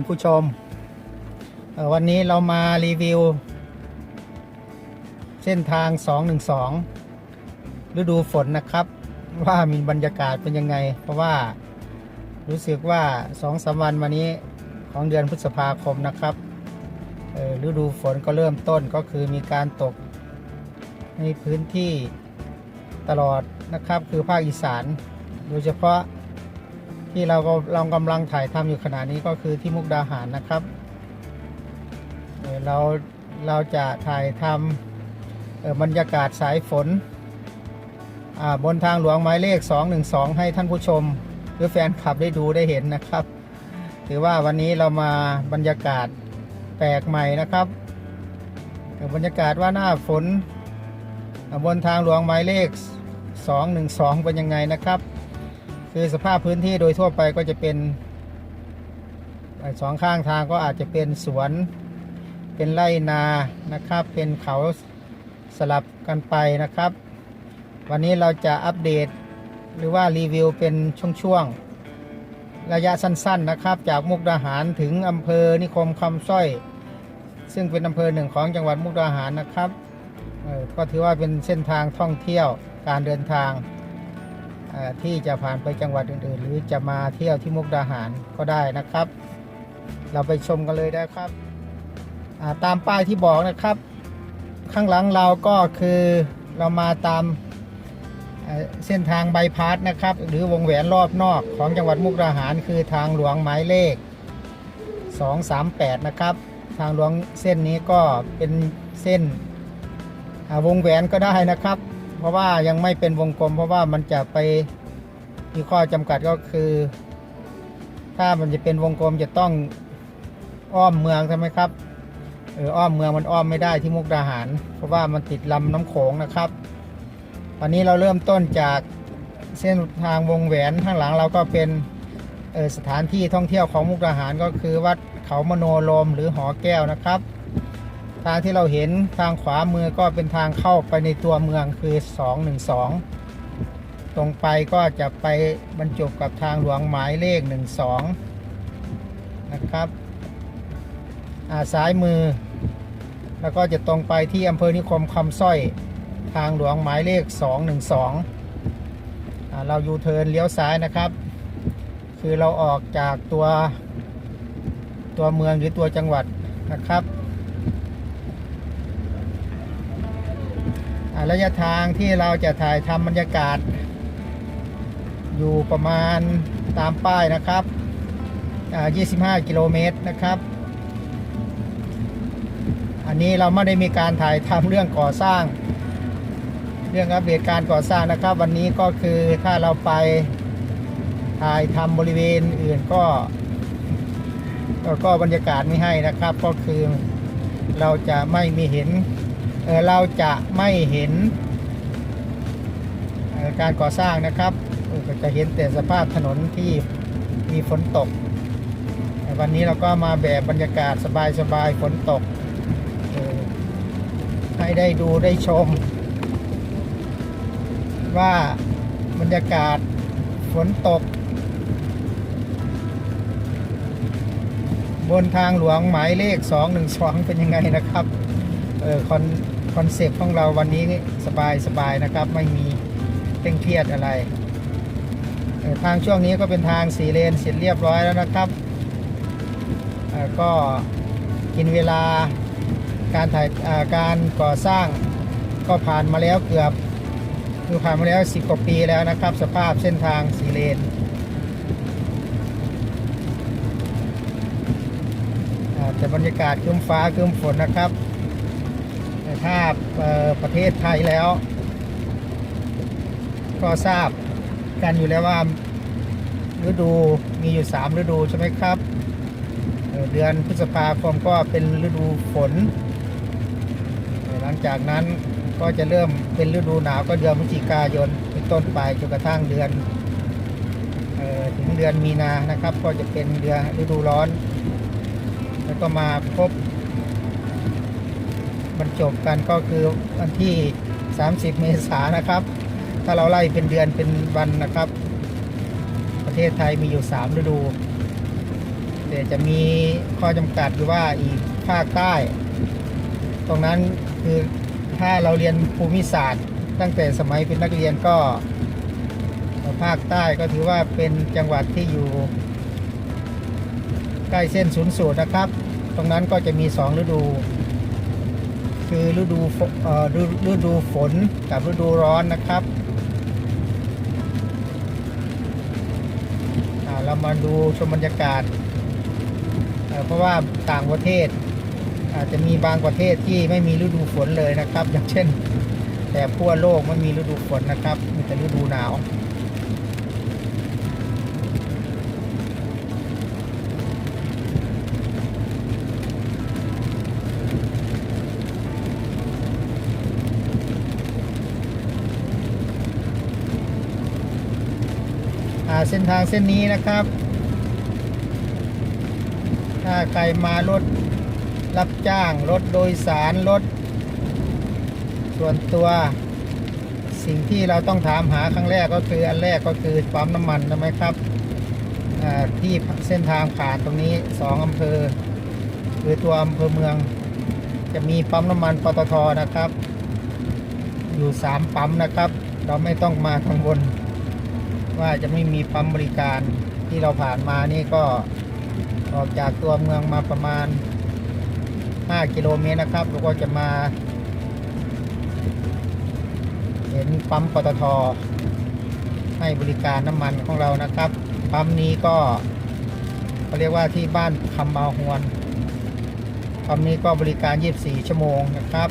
านผู้ชม วันนี้เรามารีวิว เส้นทาง 212 ฤดูฝนนะครับ ว่ามีบรรยากาศเป็นยังไง เพราะว่ารู้สึกว่าสองสามวันมานี้ของเดือนพฤษภาคมนะครับฤดูฝนก็เริ่มต้นก็คือมีการตกในพื้นที่ตลอดนะครับคือภาคอีสาน โดยเฉพาะ ที่เราก็เรากำลังถ่ายทำอยู่ขณะนี้ก็คือที่มุกดาหารนะครับเราเราจะถ่ายทำบรรยากาศสายฝนบนทางหลวงหมายเลข 212 ให้ท่านผู้ชม หรือแฟนคลับได้ดูได้เห็นนะครับ ถือว่าวันนี้เรามาบรรยากาศแปลกใหม่นะครับบรรยากาศว่าหน้าฝนบนทางหลวงหมายเลข 212 เป็นยังไงนะครับ คือสภาพพื้นที่โดยทั่วไปก็จะเป็นสองข้างทางก็อาจจะเป็นสวน เป็นไร่นานะครับ เป็นเขาสลับกันไปนะครับ วันนี้เราจะอัปเดตหรือว่ารีวิวเป็นช่วงๆ ระยะสั้นๆนะครับ จากมุกดาหารถึงอำเภอนิคมคำสร้อย ซึ่งเป็นอำเภอหนึ่งของจังหวัดมุกดาหารนะครับออก็ถือว่าเป็นเส้นทางท่องเที่ยวการเดินทาง ที่จะผ่านไปจังหวัดอื่นๆ หรือจะมาเที่ยวที่มุกดาหารก็ได้นะครับ เราไปชมกันเลยได้ครับาตามป้ายที่บอกนะครับ ข้างหลังเราก็คือเรามาตามเส้นทางใบายพาสนะครับ หรือวงแหวนรอบนอกของจังหวัดมุกดาหาร คือทางหลวงหมายเลข 238 นะครับ ทางหลวงเส้นนี้ก็เป็นเส้นวงแหวนก็ได้นะครับ เพราะว่ายังไม่เป็นวงกลม เพราะว่ามันจะไปมีข้อจำกัดก็คือ ถ้ามันจะเป็นวงกลมจะต้องอ้อมเมืองใช่ไหมครับเอออ้อมเมืองมันอ้อมไม่ได้ที่มุกดาหาร เพราะว่ามันติดลำน้ำโขงนะครับวันนี้เราเริ่มต้นจากเส้นทางวงแหวนข้างหลังเราก็เป็นสถานที่ท่องเที่ยวของมุกดาหารก็คือวัดเขามโนโลมหรือหอแก้วนะครับ ทางที่เราเห็นทางขวามือก็เป็นทางเข้าไปในตัวเมืองคือ 212 ตรงไปก็จะไปบรรจบกับทางหลวงหมายเลข 12 นะครับอ่าซ้ายมือ แล้วก็จะตรงไปที่อำเภอนิคมคำสร้อยทางหลวงหมายเลข 212อ่าเรายูเทิร์นเลี้ยวซ้ายนะครับ คือเราออกจากตัวตัวเมืองหรือตัวจังหวัดนะครับ อ่า ระยะทางที่เราจะถ่ายทำบรรยากาศ อยู่ประมาณตามป้ายนะครับ 25 กิโลเมตรนะครับ อันนี้เราไม่ได้มีการถ่ายทำเรื่องก่อสร้าง เรื่องอัปเดตการก่อสร้างนะครับ วันนี้ก็คือถ้าเราไปถ่ายทำบริเวณอื่นก็ก็ก็บรรยากาศไม่ให้นะครับ ก็คือเราจะไม่มีเห็น เราจะไม่เห็นการก่อสร้างนะครับก็จะเห็นแต่สภาพถนนที่มีฝนตก วันนี้เราก็มาแบบบรรยากาศสบายๆฝนตก ให้ได้ดูได้ชม ว่าบรรยากาศฝนตก บนทางหลวงหมายเลข 212 เป็นยังไงนะครับ เออคอน คอนเซปต์ของเราวันนี้สบายสบายนะครับ ไม่มีเคร่งเครียดอะไร ทางช่วงนี้ก็เป็นทางสีเลนเสร็จเรียบร้อยแล้วนะครับ ก็กินเวลาการถ่ายาการก่อสร้างก็ผ่านมาแล้วเกือบคือผ่านมาแล้ว10กว่าปีแล้วนะครับ สภาพเส้นทางสีเลนแต่บรรยากาศครึ้มฟ้าครึ้มฝนนะครับ แต่ถ้าเอ่อประเทศไทยแล้ว ก็ทราบกันอยู่แล้วว่าฤดูมีอยู่ 3 ฤดูใช่ไหมครับ เดือนพฤษภาคมก็เป็นฤดูฝน หลังจากนั้นก็จะเริ่มเป็นฤดูหนาวก็เดือนพฤศจิกายนเป็นต้นไปจนกระทั่งเดือนออถึงเดือนมีนานะครับ ก็จะเป็นเดือนฤดูร้อน แล้วก็มาพบ บรรจบกันก็คือวันที่ 30 เมษายนนะครับ ถ้าเราไล่เป็นเดือนเป็นวันนะครับ ประเทศไทยมีอยู่ 3 ฤดู แต่จะมีข้อจำกัดอยู่ว่าอีกภาคใต้ ตรงนั้นคือถ้าเราเรียนภูมิศาสตร์ ตั้งแต่สมัยเป็นนักเรียนก็ภาคใต้ก็ถือว่าเป็นจังหวัดที่อยู่ใกล้เส้นศูนย์สูตรนะครับ ตรงนั้นก็จะมี 2 ฤดู คือฤดูฝเอ่อฤดูฝนกับฤดูร้อนนะครับเรามาดูชมบรรยากาศเอ่อเพราะว่าต่างประเทศ อาจจะมีบางประเทศที่ไม่มีฤดูฝนเลยนะครับ อย่างเช่น แต่ทั่วโลกไม่มีฤดูฝนนะครับ มีแต่ฤดูหนาว เส้นทางเส้นนี้นะครับ ถ้าใครมารถรับจ้าง รถโดยสาร รถ ส่วนตัว สิ่งที่เราต้องถามหาครั้งแรกก็คืออันแรกก็คือปั๊มน้ำมันใช่ไหมครับที่เส้นทางผ่านตรงนี้สองอำเภอ คือตัวอำเภอเมือง จะมีปั๊มน้ำมันปตทนะครับ อยู่สามปั๊มนะครับ เราไม่ต้องมากังวล ว่าจะไม่มีปั๊มบริการที่เราผ่านมานี่ก็ออกจากตัวเมืองมาประมาณ 5 กิโลเมตรนะครับแล้วก็จะมา เห็นปั๊มปตทให้บริการน้ำมันของเรานะครับ ปั๊มนี้ก็เขาเรียกว่าที่บ้านคำบาฮวนปั๊มนี้ก็บริการ 24 ชั่วโมงนะครับ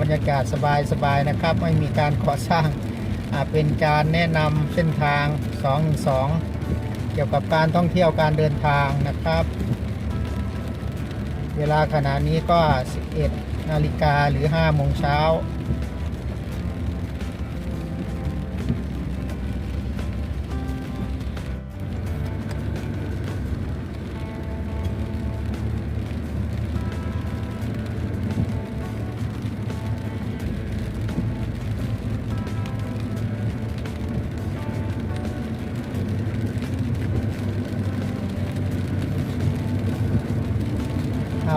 บรรยากาศสบายๆนะครับ ไม่มีการก่อสร้างอ่าเป็นการแนะนำเส้นทาง 212 เกี่ยวกับการท่องเที่ยวการเดินทางนะครับ เวลาขณะนี้ก็ 11 นาฬิกาหรือ5โมงเช้า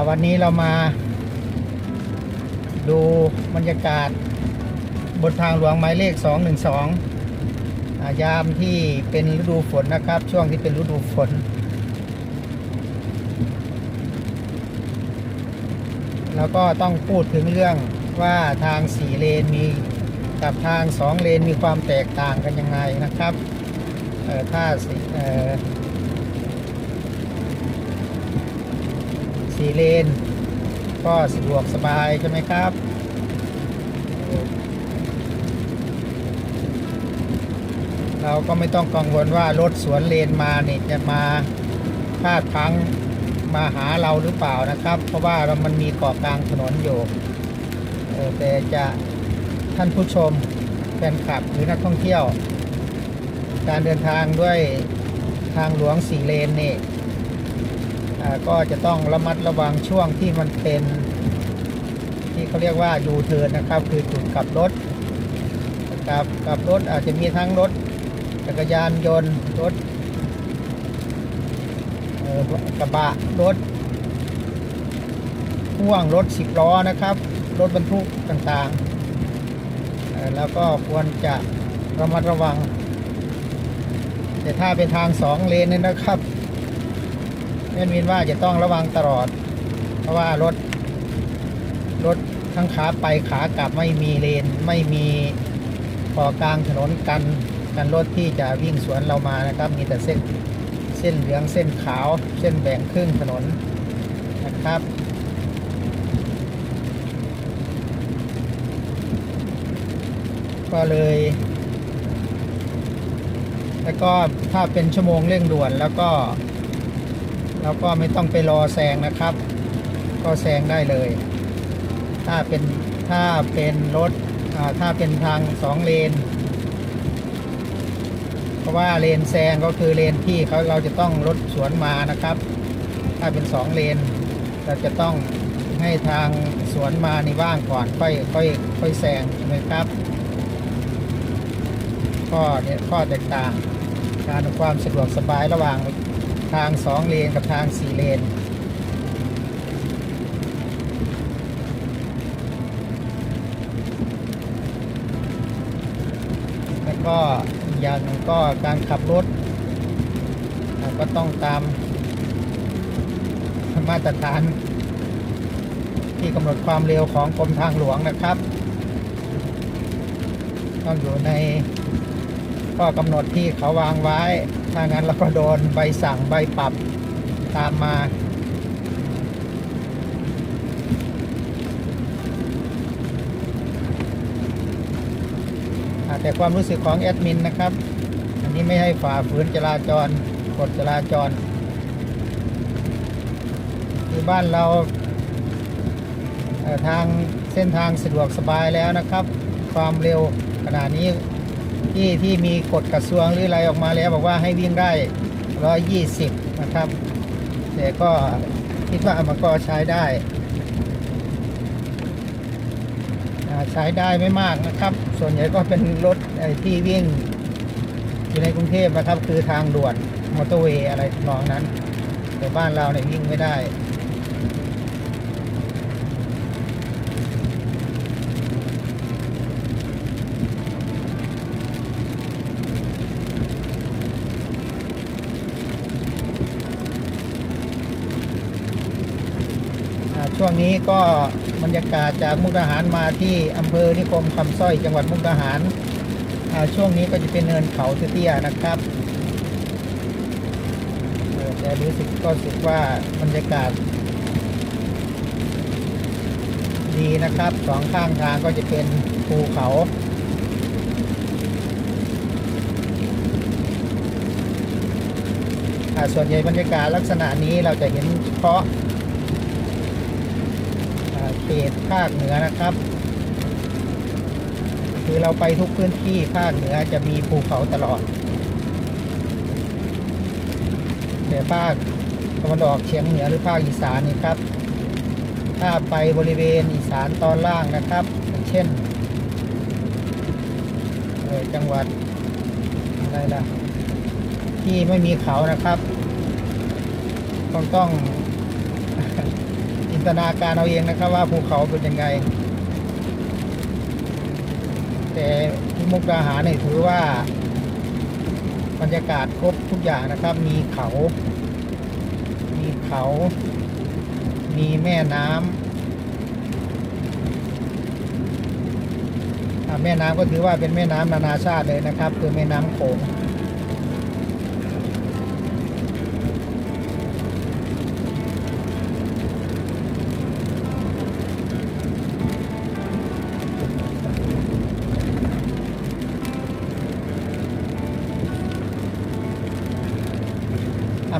วันนี้เรามา ดูบรรยากาศ บนทางหลวงหมายเลข 212อายามที่เป็นฤดูฝนนะครับ ช่วงที่เป็นฤดูฝน แล้วก็ต้องพูดถึงเรื่องว่าทางสี่เลนมีกับทางสองเลนมีความแตกต่างกันยังไงนะครับเอ่อถ้า สี่เลน ก็สะดวกสบายใช่ไหมครับ เราก็ไม่ต้องกังวลว่ารถสวนเลนมาเนี่ยจะมาพลาดพลั้งมาหาเราหรือเปล่านะครับ เพราะว่าเรามันมีเกาะกลางถนนอยู่แต่จะท่านผู้ชมแฟนคลับหรือนักท่องเที่ยว การเดินทางด้วยทางหลวงสี่เลนนี่อ่า ก็จะต้องระมัดระวังช่วงที่มันเป็น ที่เขาเรียกว่ายูเทิร์นนะครับ คือจุดกลับรถกลับกลับรถอาจจะมีทั้งรถจักรยานยนต์รถกระบะรถพ่วงรถสิบล้อนะครับ รถบรรทุกต่างๆ แล้วก็ควรจะระมัดระวัง แต่ถ้าเป็นทางสองเลนนี่นะครับ แม่นวินว่าจะต้องระวังตลอด เพราะว่ารถ รถทั้งขาไปขากลับไม่มีเลน ไม่มีขอกลางถนนกันกันรถที่จะวิ่งสวนเรามานะครับ มีแต่เส้นเส้นเหลืองเส้นขาว เส้นแบ่งครึ่งถนนนะครับก็เลย แล้วก็ถ้าเป็นชั่วโมงเร่งด่วนแล้วก็ แล้วก็ไม่ต้องไปรอแซงนะครับ ก็แซงได้เลย ถ้าเป็นถ้าเป็นรถถ้าเป็นทางสองเลน เพราะว่าเลนแซงก็คือเลนที่เขาเราจะต้องรถสวนมานะครับ ถ้าเป็นสองเลน เราจะต้องให้ทางสวนมานี่ว่างก่อนค่อยค่อยค่อยแซงใช่ไหมครับข้อเนี่ยข้อแตกต่างการความสะดวกสบายระหว่าง ทางสองเลนกับทางสี่เลน แล้วก็อย่างก็การขับรถก็ต้องตามมาตรฐาน ที่กำหนดความเร็วของกรมทางหลวงนะครับต้องอยู่ในข้อกำหนดที่เขาวางไว้ ถ้างั้นเราก็โดนใบสั่งใบปรับตามมา แต่ความรู้สึกของแอดมินนะครับ อันนี้ไม่ให้ฝ่าฝืนจราจรกฎจราจร คือบ้านเราทางเส้นทางสะดวกสบายแล้วนะครับ ความเร็วขณะนี้ ที่ที่มีกฎกระทรวงหรืออะไรออกมาแล้วบอกว่าให้วิ่งได้ 120 นะครับ แต่ก็คิดว่ามันก็ใช้ได้ใช้ได้ไม่มากนะครับ ส่วนใหญ่ก็เป็นรถที่วิ่งอยู่ในกรุงเทพนะครับ คือทางด่วนมอเตอร์เวย์อะไรนองนั้น แต่บ้านเราเนี่ยวิ่งไม่ได้ ช่วงนี้ก็บรรยากาศจากมุกดาหารมาที่อำเภอนิคมคำสร้อยจังหวัดมุกดาหารช่วงนี้ก็จะเป็นเนินเขาเตี้ยๆนะครับแต่รู้สึกก็รู้สึกว่าบรรยากาศ ดีนะครับสองข้างทางก็จะเป็นภูเขาส่วนใหญ่บรรยากาศลักษณะนี้เราจะเห็นเฉพาะ ตภาคเหนือนะครับ คือเราไปทุกพื้นที่ภาคเหนือจะมีภูเขาตลอด แต่ภาคตะวันออกเฉียงเหนือหรือภาคอีสานนี่ครับ ถ้าไปบริเวณอีสานตอนล่างนะครับ เช่นจังหวัดอะไรล่ะที่ไม่มีเขานะครับ ต้องต้อง ตนาการเอาเองนะครับ ว่าภูเขาเป็นยังไง แต่ที่มุกดาหารเนี่ยถือว่า บรรยากาศครบทุกอย่างนะครับ มีเขา มีเขา มีแม่น้ำอ่าแม่น้ำก็ถือว่าเป็นแม่น้ำนานาชาติเลยนะครับ คือแม่น้ำโขง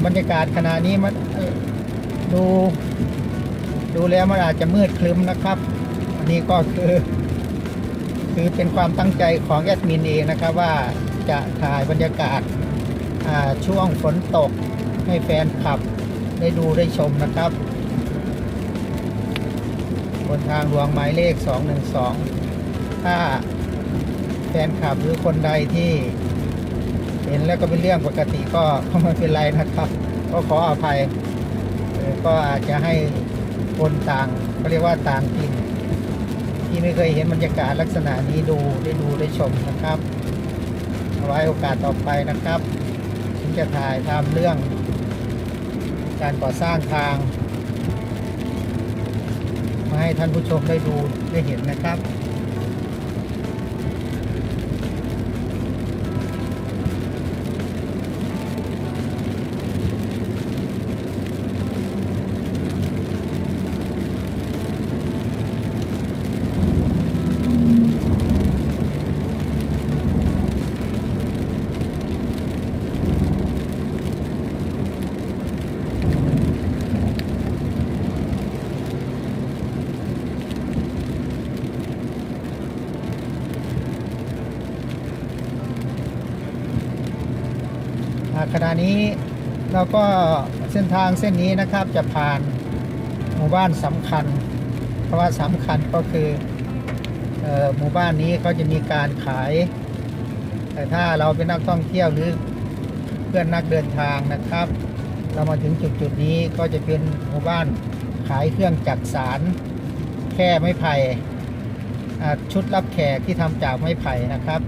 บรรยากาศขณะนี้มันดู ดูแล้วมันอาจจะมืดคลึ้มนะครับ อันนี้ก็คือ คือเป็นความตั้งใจของแอดมินเองนะครับ ว่าจะถ่ายบรรยากาศาช่วงฝนตกให้แฟนคลับได้ดูได้ชมนะครับบนทางหลวงหมายเลข 212 ถ้าแฟนคลับหรือคนใดที่ ห็นแล้วก็เป็นเรื่องปกติก็ก็ไม่เป็นไรนะครับ ก็ขออภัยก็อาจจะให้คนต่างเขาเรียกว่าต่างถิ่นที่ไม่เคยเห็นบรรยากาศลักษณะนี้ดูได้ดูได้ชมนะครับไว้โอกาสต่อไปนะครับผมจะถ่ายทำเรื่อง การก่อสร้างทาง มาให้ท่านผู้ชมได้ดูได้เห็นนะครับ นี้เราก็เส้นทางเส้นนี้นะครับจะผ่านหมู่บ้านสำคัญ เพราะว่าสำคัญก็คือออหมู่บ้านนี้เขาจะมีการขาย แต่ถ้าเราเป็นนักท่องเที่ยวหรือเพื่อนนักเดินทางนะครับ เรามาถึงจุดจุดนี้ก็จะเป็นหมู่บ้านขายเครื่องจักสารแค่ไม้ไผ่ชุดรับแขกที่ทำจากไม้ไผ่นะครับ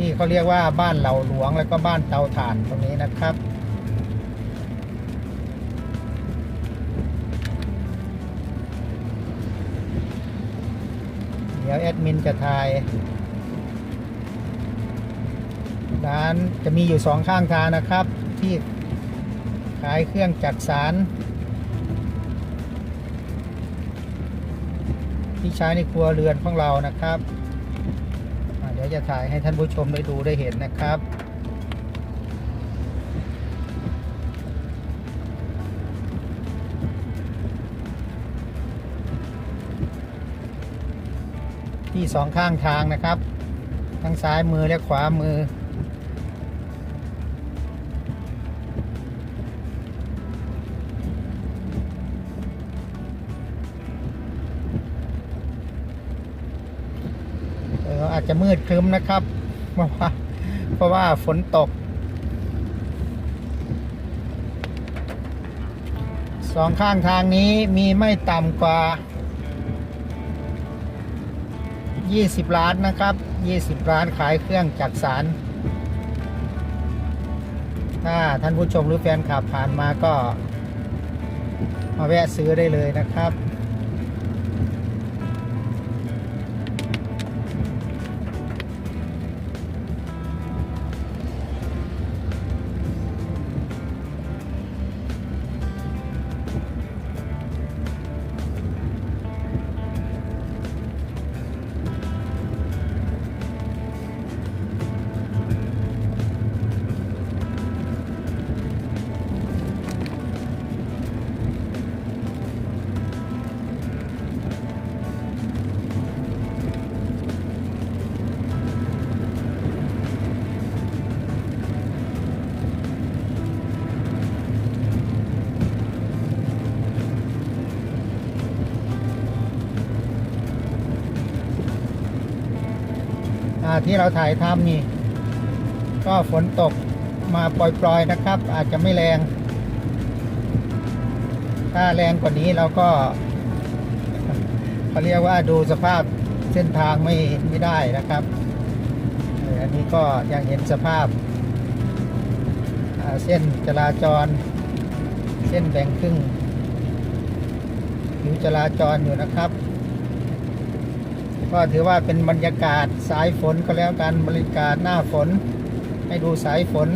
ที่เขาเรียกว่าบ้านเหล่าหลวงแล้วก็บ้านเตาถ่านตรงนี้นะครับ เดี๋ยวแอดมินจะถ่ายร้านจะมีอยู่สองข้างทางนะครับ ที่ขายเครื่องจักสารที่ใช้ในครัวเรือนของเรานะครับ จะถ่ายให้ท่านผู้ชมได้ดูได้เห็นนะครับที่สองข้างทางนะครับ ทั้งซ้ายมือและขวามือ จะมืดครึ้มนะครับเพราะว่าเพราะว่าฝนตกสองข้างทางนี้มีไม่ต่ำกว่า 20 ล้านนะครับ 20 ล้านขายเครื่องจักสารถ้าท่านผู้ชมหรือแฟนขับผ่านมาก็ มาแวะซื้อได้เลยนะครับ ที่เราถ่ายทำนี่ ก็ฝนตกมาปล่อยๆนะครับ อาจจะไม่แรง ถ้าแรงกว่านี้เราก็เขาเรียกว่าดูสภาพเส้นทางไม่ไม่ได้นะครับอันนี้ก็ยังเห็นสภาพาเส้นจราจร เส้นแบ่งครึ่งผิวจราจรอยู่นะครับ ก็ถือว่าเป็นบรรยากาศสายฝนก็แล้วกันบรรยากาศหน้าฝน ให้ดูสายฝน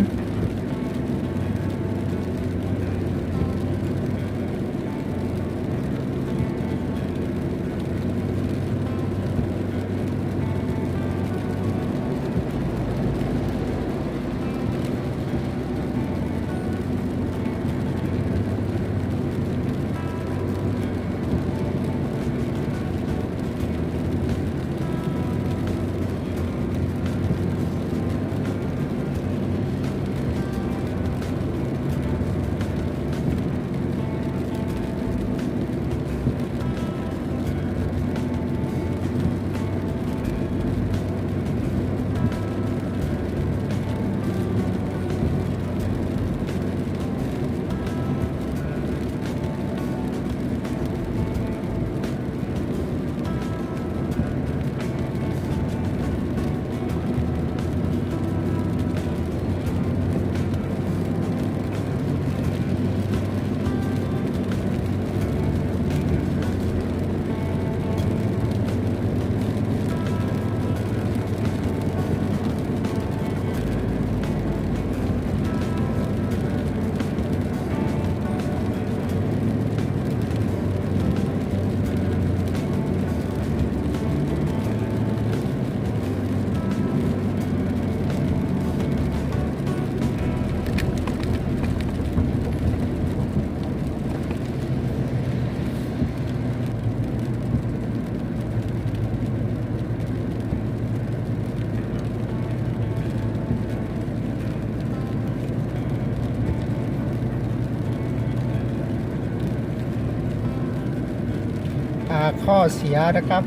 ข้อเสียนะครับ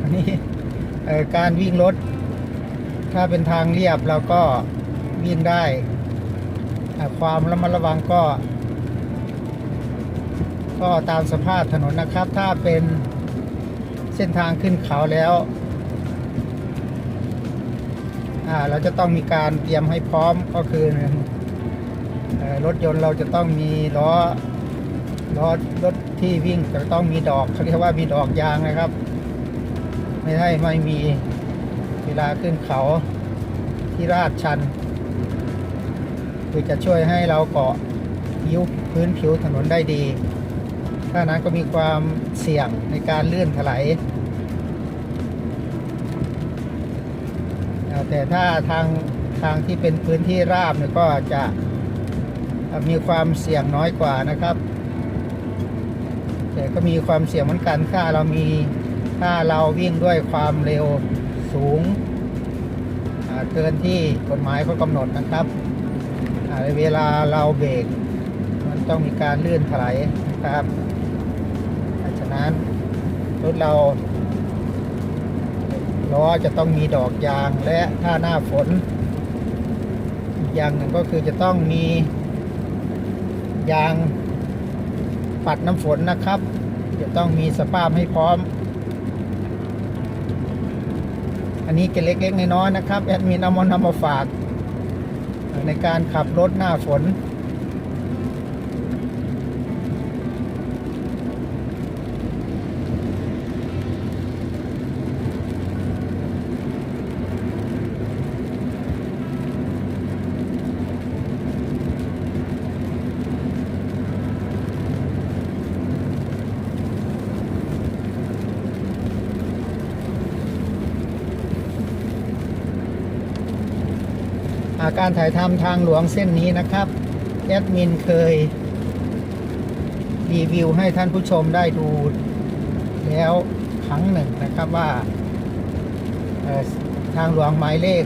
อันนี้การวิ่งรถ ถ้าเป็นทางเรียบเราก็วิ่งได้ ความระมัดระวังก็ ก็ตามสภาพถนนนะครับ ถ้าเป็นเส้นทางขึ้นเขาแล้วเราจะต้องมีการเตรียมให้พร้อมก็คือหนึ่งเอ่อรถยนต์เราจะต้องมีล้อล้อรถ ที่วิ่งจะต้องมีดอกเขาเรียกว่ามีดอกยางนะครับ ไม่ใช่ไม่มีเวลาขึ้นเขาที่ราดชัน คือจะช่วยให้เราเกาะผิวพื้นผิวถนนได้ดี ถ้านั้นก็มีความเสี่ยงในการเลื่อนถลายแต่ถ้าทางทางที่เป็นพื้นที่ราบเนี่ยก็จะมีความเสี่ยงน้อยกว่านะครับ แต่ก็มีความเสี่ยงเหมือนกันถ้าเรามีถ้าเราวิ่งด้วยความเร็วสูงเกินที่กฎหมายเขากำหนดนะครับเวลาเราเบรกมันต้องมีการลื่นถลายนะครับฉะนั้นรถเราล้อจะต้องมีดอกยางและถ้าหน้าฝนอย่างหนึ่งก็คือจะต้องมียาง ปัดน้ำฝนนะครับ จะต้องมีสภาพให้พร้อม อันนี้เกล็ดเล็กๆน้อยๆนะครับ แอดมินเอามานำมาฝาก ในการขับรถหน้าฝน การถ่ายทำทางหลวงเส้นนี้นะครับแอดมินเคย รีวิวให้ท่านผู้ชมได้ดูแล้วครั้งหนึ่งนะครับว่าทางหลวงหมายเลข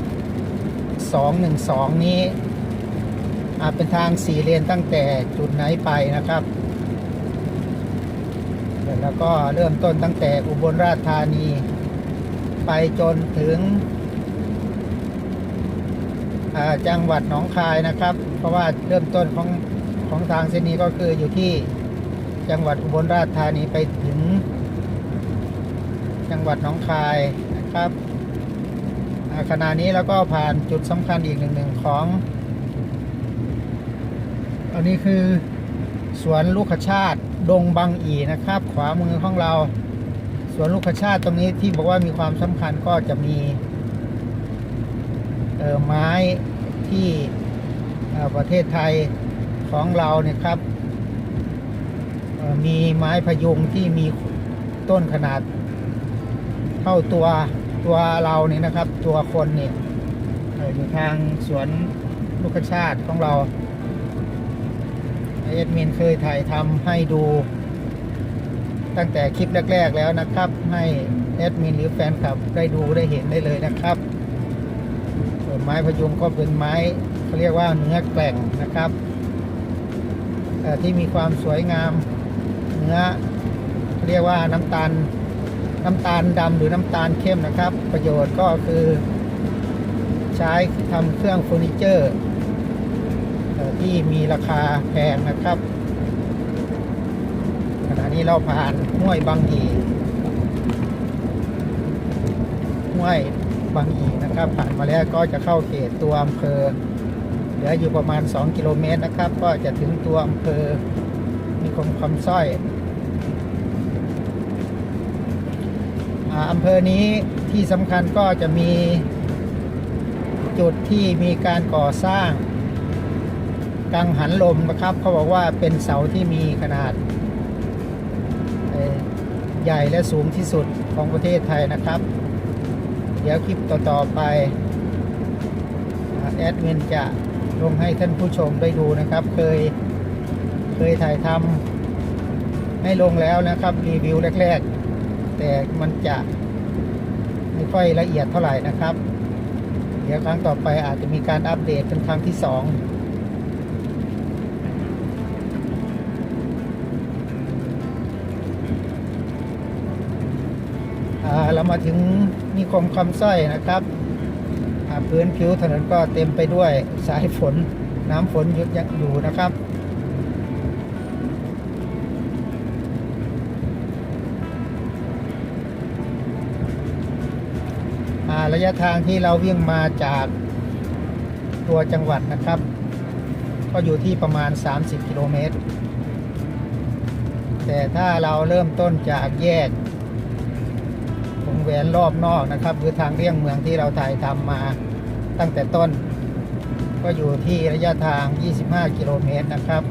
212 นี้อาจเป็นทางสี่เลนตั้งแต่จุดไหนไปนะครับแล้วก็เริ่มต้นตั้งแต่อุบลราชธานี ไปจนถึง จังหวัดหนองคายนะครับ เพราะว่าเริ่มต้นของของทางเส้นนี้ก็คืออยู่ที่จังหวัดอุบลราชธานีไปถึง จังหวัดหนองคายนะครับขณะนี้แล้วก็ผ่านจุดสำคัญอีกหนึ่งหนึ่งของ อันนี้คือสวนลูกขชาติดงบางอีนะครับ ขวามือของเรา สวนลูกขชาติตรงนี้ที่บอกว่ามีความสำคัญก็จะมี ไม้ที่ประเทศไทยของเราเนี่ยครับ มีไม้พยุงที่มีต้นขนาด เท่าตัวตัวเราเนี่ยนะครับ ตัวคนเนี่ยเอ่ออยู่ทางสวนลูกชาติของเราเอ็ดมินเคยถ่ายทำให้ดู ตั้งแต่คลิปแรก ๆ แล้วนะครับ ให้แอดมินหรือแฟนคลับได้ดูได้เห็นได้เลยนะครับ ส่วนไม้พยุงก็เป็นไม้เขาเรียกว่าเนื้อแกล่งนะครับที่มีความสวยงามเนื้อเขาเรียกว่าน้ำตาลน้ำตาลดำหรือน้ำตาลเข้มนะครับ ประโยชน์ก็คือ ใช้ทำเครื่องเฟอร์นิเจอร์ที่มีราคาแพงนะครับ ขณะนี้เราผ่านห้วยบางอีห้วย บางอีนะครับ ผ่านมาแล้วก็จะเข้าเขตตัวอำเภอเหลืออยู่ประมาณ 2 กิโลเมตรนะครับ ก็จะถึงตัวอำเภอมีคมคำสร้อยอาอำเภอนี้ที่สำคัญก็จะมีจุดที่มีการก่อสร้าง กังหันลมนะครับ เขาบอกว่าเป็นเสาที่มีขนาดใหญ่และสูงที่สุดของประเทศไทยนะครับ เดี๋ยวคลิปต่อๆไปแอดมินจะลงให้ท่านผู้ชมได้ดูนะครับ เคยเคยถ่ายทำให้ลงแล้วนะครับ รีวิวแรก ๆ แต่มันจะไม่ค่อยละเอียดเท่าไหร่นะครับ เดี๋ยวครั้งต่อไปอาจจะมีการอัปเดตเป็นครั้งที่สองอ่าอ่าเรามาถึง นิคมคำสร้อยนะครับพื้นผิวถนนก็เต็มไปด้วยสายฝนน้ำฝนหยุดยังอยู่นะครับ ระยะทางที่เราวิ่งมาจากตัวจังหวัดนะครับ ก็อยู่ที่ประมาณ 30 กิโลเมตร แต่ถ้าเราเริ่มต้นจากแยก แหวนรอบนอกนะครับ คือทางเลี่ยงเมืองที่เราถ่ายทำมาตั้งแต่ต้น ก็อยู่ที่ระยะทาง 25 กิโลเมตรนะครับ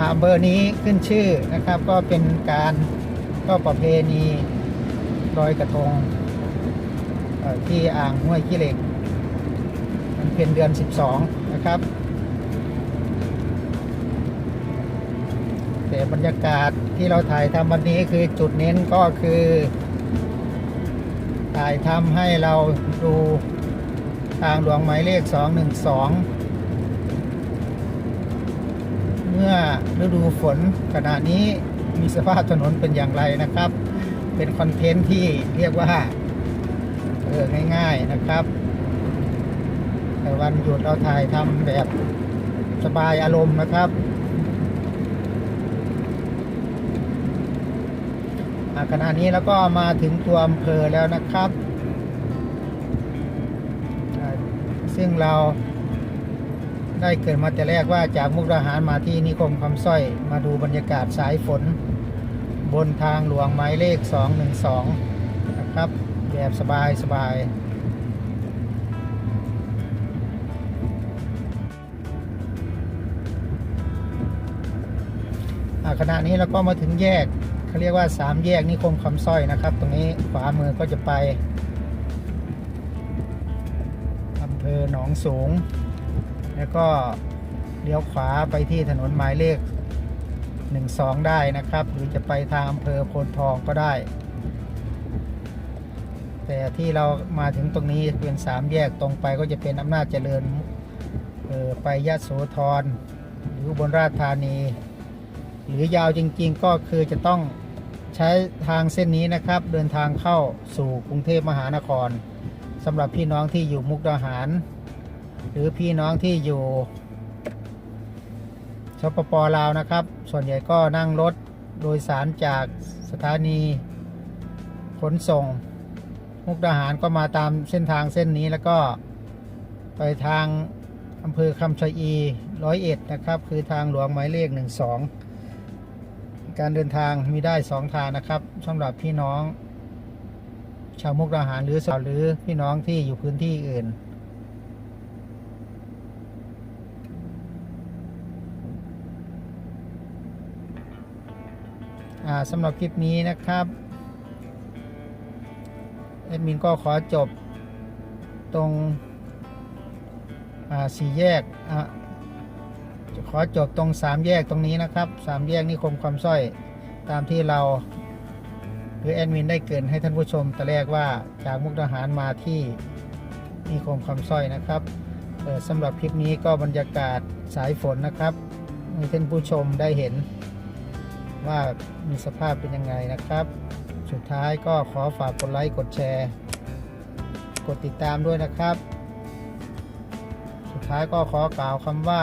อาเบอร์นี้ขึ้นชื่อนะครับก็เป็นการก็ประเพณีลอยกระทงที่อ่างห้วยขี้เหล็ก มันเป็นเดือน 12 นะครับ แต่บรรยากาศที่เราถ่ายทำวันนี้คือจุดเน้นก็คือ ถ่ายทำให้เราดูทางหลวงหมายเลข 212 เมื่อฤดูฝนขณะนี้มีสภาพถนนเป็นอย่างไรนะครับ เป็นคอนเทนต์ที่เรียกว่า เออง่ายๆนะครับ แต่วันหยุดเราถ่ายทำแบบสบายอารมณ์นะครับอ่า ขณะนี้แล้วก็มาถึงตัวอำเภอแล้วนะครับ ซึ่งเราได้เกิดมาแต่แรกว่าจากมุกดาหารมาที่นิคมคำสร้อยมาดูบรรยากาศสายฝน บนทางหลวงหมายเลข 212 นะครับ แบบสบายสบายขณะนี้เราก็มาถึงแยก เขาเรียกว่าสามแยกนิคมคำสร้อยนะครับ ตรงนี้ขวามือก็จะไปอำเภอหนองสูง แล้วก็เลี้ยวขวาไปที่ถนนหมายเลข 12 ได้นะครับ หรือจะไปทางอำเภอโพนทองก็ได้ แต่ที่เรามาถึงตรงนี้เป็นสามแยกตรงไปก็จะเป็นอำนาจเจริญออไปยะโสธรหรือบนราชธานี หรือยาวจริง ๆ ก็คือจะต้อง ใช้ทางเส้นนี้นะครับ เดินทางเข้าสู่กรุงเทพมหานครสำหรับพี่น้องที่อยู่มุกดาหาร หรือพี่น้องที่อยู่สปปลาวนะครับ ส่วนใหญ่ก็นั่งรถโดยสารจากสถานีขนส่ง มุกดาหารก็มาตามเส้นทางเส้นนี้แล้วก็ไปทางอำเภอคำชะอีร้อยเอ็ดนะครับ คือทางหลวงหมายเลข 12 การเดินทางมีได้สองทางนะครับสำหรับพี่น้อง ชาวมุกดาหารหรือสาวหรือพี่น้องที่อยู่พื้นที่อื่น สำหรับคลิปนี้นะครับแอดมินก็ขอจบตรงสี่แยก อะขอจบตรงสามแยกตรงนี้นะครับสามแยกนิคมความสร้อยตามที่เรา หรือแอดมินได้เกินให้ท่านผู้ชมแต่แรกว่าจากมุกดาหารมาที่นิคมคำสร้อยนะครับสำหรับคลิปนี้ก็บรรยากาศสายฝนนะครับให้ท่านผู้ชมได้เห็น ว่ามีสภาพเป็นยังไงนะครับ สุดท้ายก็ขอฝากกดไลค์กดแชร์ กดติดตามด้วยนะครับ สุดท้ายก็ขอกล่าวคำว่า